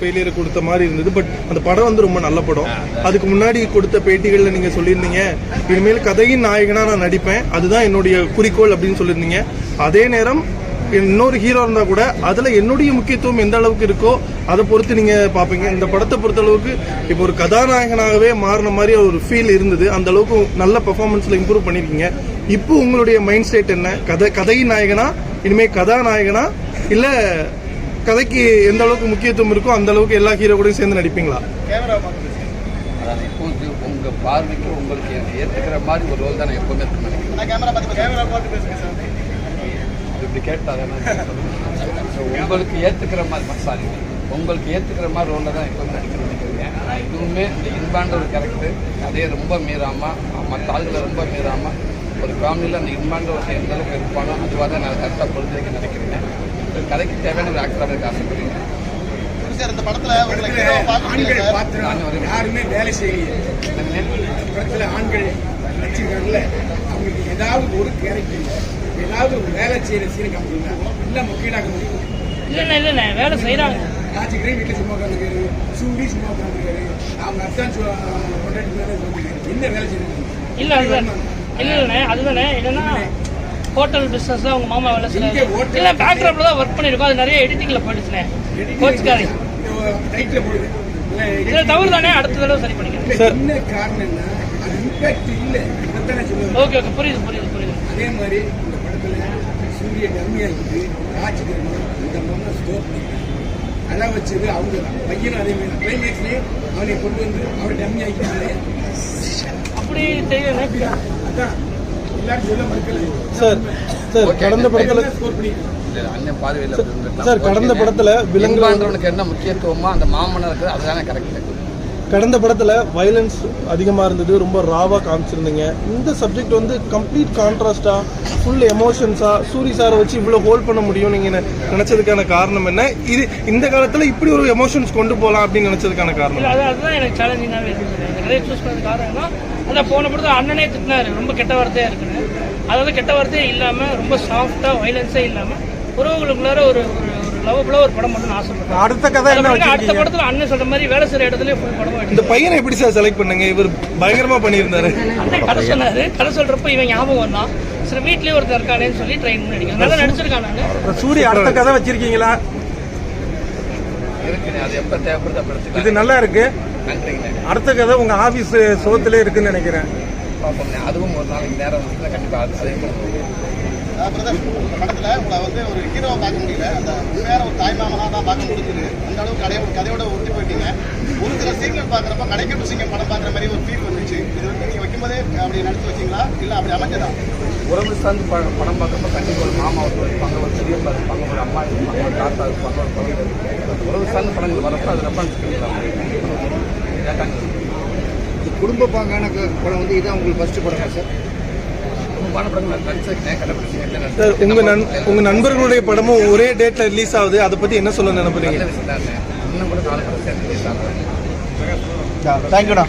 Failure கொடுத்த மாதிரி இருந்தது. பட் அந்த படம் வந்து ரொம்ப நல்ல படம். அதுக்கு முன்னாடி கொடுத்த பேட்டிகளில் நீங்க சொல்லியிருந்தீங்க இனிமேல் கதையின் நாயகனா நான் நடிப்பேன் அதுதான் என்னுடைய குறிக்கோள் அப்படின்னு சொல்லியிருந்தீங்க. அதே நேரம் இன்னொரு ஹீரோ இருந்தா கூட அதுல என்னுடைய முக்கியத்துவம் எந்த அளவுக்கு இருக்கோ அதை பொறுத்து நீங்க பாப்பீங்க இந்த படத்தை பொறுத்த அளவுக்கு இப்போ ஒரு கதாநாயகனாகவே மாறின மாதிரி ஒரு ஃபீல் இருந்தது. அந்த அளவுக்கு நல்ல பெர்ஃபார்மன்ஸ்ல இம்ப்ரூவ் பண்ணிருக்கீங்க. இப்போ உங்களுடைய மைண்ட் செட் என்ன? கதை கதையின் நாயகனா? இனிமே கதாநாயகனா? இல்ல கதைக்கு எந்த அளவுக்கு முக்கியத்துவம் இருக்கோ அந்த அளவுக்கு எல்லா ஹீரோ கூடயும் சேர்ந்து நடிப்பீங்களா? அதான் இப்போ உங்க பார்வைக்கு உங்களுக்கு ஏத்துக்கிற மாதிரி ஒரு ரோல் தான் நான் எப்பவுமே நினைக்கிறேன். இப்படி கேட்டாங்க உங்களுக்கு ஏத்துக்கிற மாதிரி சாரி உங்களுக்கு ஏத்துக்கிற மாதிரி ரோல்ல தான் எப்பவுமே நடிக்க நினைக்கிறேன். நான் இதுவுமே இந்த இன்பான்ற ஒரு கேரக்டர் அதே ரொம்ப மீறாம மற்ற ஆளுகளை ரொம்ப மீறாம ஒரு ஃபேமிலியில் அந்த இன்பான்ற ஒரு எந்த அளவுக்கு இருப்பானோ அதுவாக தான் நான் கரெக்டாக பொறுத்து வைக்க நினைக்கிறேன். ஒரு கதைக்கு தேவையான ஒரு ஆக்டராக இருக்க ஆசைப்படுறேன் சார் இந்த படத்துல ஆண்கள் பாத்திரம் யாருமே வேலை செய்யலையே. படத்துல ஆண்கள் நடிச்சிருக்காங்கல்ல அவங்களுக்கு ஏதாவது ஒரு கேரக்டர் ஏதாவது ஒரு வேலை செய்யற சீனை காமிக்கல இல்ல முக்கியடாக்க முடியும் இல்லைண்ணே இல்லைண்ணே வேலை செய்கிறாங்க ராஜகிரே வீட்டுல சும்மா உட்காந்துருக்காரு சூரி சும்மா உட்காந்துருக்காரு அவங்க அத்தான் கொண்டாடி என்ன வேலை செய்யறாங்க? இல்லை இல்லை இல்லைண்ணே அதுதானே என்னன்னா ஹோட்டல் பிஸ்னஸ் தான் உங்கள் மாமா வேலை செய்யறாரு இல்லை பேக்ரவுண்டில் தான் ஒர்க் பண்ணியிருக்கோம். அது நிறைய எடிட்டிங்கில் போயிடுச்சுண்ணே. கோச்சுக்காரி இதில் தவறு தானே. அடுத்த தடவை சரி பண்ணிக்கிறேன். ஓகே ஓகே புரியுது புரியுது புரியுது. அதே மாதிரி இந்த படத்துல சூரிய டம்மியாக்கிட்டு ராஜ்கிரண் இந்த ஸ்டோர் பண்ணிட்டாங்க அதான் வச்சது அவங்க தான். பையனும் அதே மாதிரி கிளைமேக்ஸ்லேயே அவனை கொண்டு வந்து அவரை டம்மி ஆக்கிட்டாங்களே அப்படி தெரியல அதான். சார் சார் கடந்த படத்துல. சார், கடந்த. படத்துல விலங்கு- இன்பான்றவனுக்கு என்ன முக்கியத்துவமோ அந்த மாமன்னர் இருக்குது அதுதானே கரெக்ட் கடந்த படத்துல வயலன்ஸ் அதிகமா இருந்தது ரொம்ப ராவா காமிச்சிருந்தீங்க. இந்த சப்ஜெக்ட் வந்து கம்ப்ளீட் கான்ட்ராஸ்டா ஃபுல் எமோஷன்ஸா சூரி சாரை வச்சு இவ்வளவு ஹோல்ட் பண்ண முடியும் நீங்க நெ- நினைச்சதுக்கான காரணம் என்ன? இது இந்த காலத்துல இப்படி ஒரு எமோஷன்ஸ் கொண்டு போலாம் அப்படின்னு நினைச்சதுக்கான காரணம் அதுதான் எனக்கு சேலஞ்சிங்காகவே எனக்கு நிறைய சூஸ் பண்ணது காரணம்னா அதான் போன படத்தில் அண்ணனே திட்டினாரு ரொம்ப கெட்ட வார்த்தையாக இருக்குன்னு. அதாவது கெட்ட வார்த்தையே இல்லாமல் ரொம்ப சாஃப்டாக வைலன்ஸே இல்லாமல் உறவுகளுக்குள்ளார ஒரு ஒரு லவ்வபுளாக ஒரு படம் பண்ணணும்னு ஆசைப்பட்டேன் அடுத்த கதை என்ன அடுத்த படத்தில் அண்ணன் சொல்ற மாதிரி வேலை செய்கிற இடத்துல ஃபுல் படம் இந்த பையனை எப்படி சார் செலக்ட் பண்ணீங்க? இவர் பயங்கரமா பண்ணியிருந்தாரு. அண்ணன் கதை சொன்னாரு. கதை சொல்றப்ப இவன் ஞாபகம் வந்தான். சரி வீட்லயே ஒருத்தர் இருக்கானேன்னு சொல்லி ட்ரெயின் பண்ணி அடிக்கிறேன். நல்லா நடிச்சிருக்கான் சூரிய அடுத்த கதை வச்சிருக்கீங்களா? இருக்குண்ணே அது எப்போ தேவைப்படுது அப்போ இது நல்லா இருக்கு. அடுத்த கதை உங்க ஆபீஸ் சோத்துல இருக்குன்னு நினைக்கிறேன். அதுவும் ஒரு நாளைக்கு நேரம் வந்து கண்டிப்பாக அது அதே மாதிரி பிரதர் படத்துல உங்களை வந்து ஒரு ஹீரோவை பார்க்க முடியல. அந்த வேற ஒரு தாய்மாமனா தான் பார்க்க முடிஞ்சது. அந்த அளவுக்கு கதையோட கதையோட ஒட்டி போயிட்டீங்க. ஒரு சில சீன்கள் பார்க்குறப்ப கடைக்கு சிங்கம் படம் பார்க்குற மாதிரி ஒரு ஃபீல் வந்துச்சு. இது வந்து நீங்க வைக்கும்போதே அப்படி நடிச்சு வச்சீங்களா? இல்ல அப்படி அமைஞ்சதா? உறவு சார்ந்து படம் படம் பார்க்கும்போது கண்டிப்பாக ஒரு மாமா ஒரு இருப்பாங்க ஒரு பெரியப்பா இருப்பாங்க ஒரு அம்மா இருப்பாங்க ஒரு தாத்தா இருப்பாங்க ஒரு குழந்தை இருப்பாங்க. உறவு சார்ந்த படங்கள் வரப்போ அது ரெஃபரன்ஸ் பண்ணிக்கலாம். குடும்ப பாங்கான படம் வந்து இதான் உங்களுக்கு ஃபர்ஸ்ட் படமா சார் குடும்பமான படங்கள் நடிச்சிருக்கேன் கண்டுபிடிச்சிருக்கேன் சார் உங்க நண் உங்க நண்பர்களுடைய படமும் ஒரே டேட்ல ரிலீஸ் ஆகுது. அதை பத்தி என்ன சொல்ல நினைப்பீங்க? தேங்க்யூடா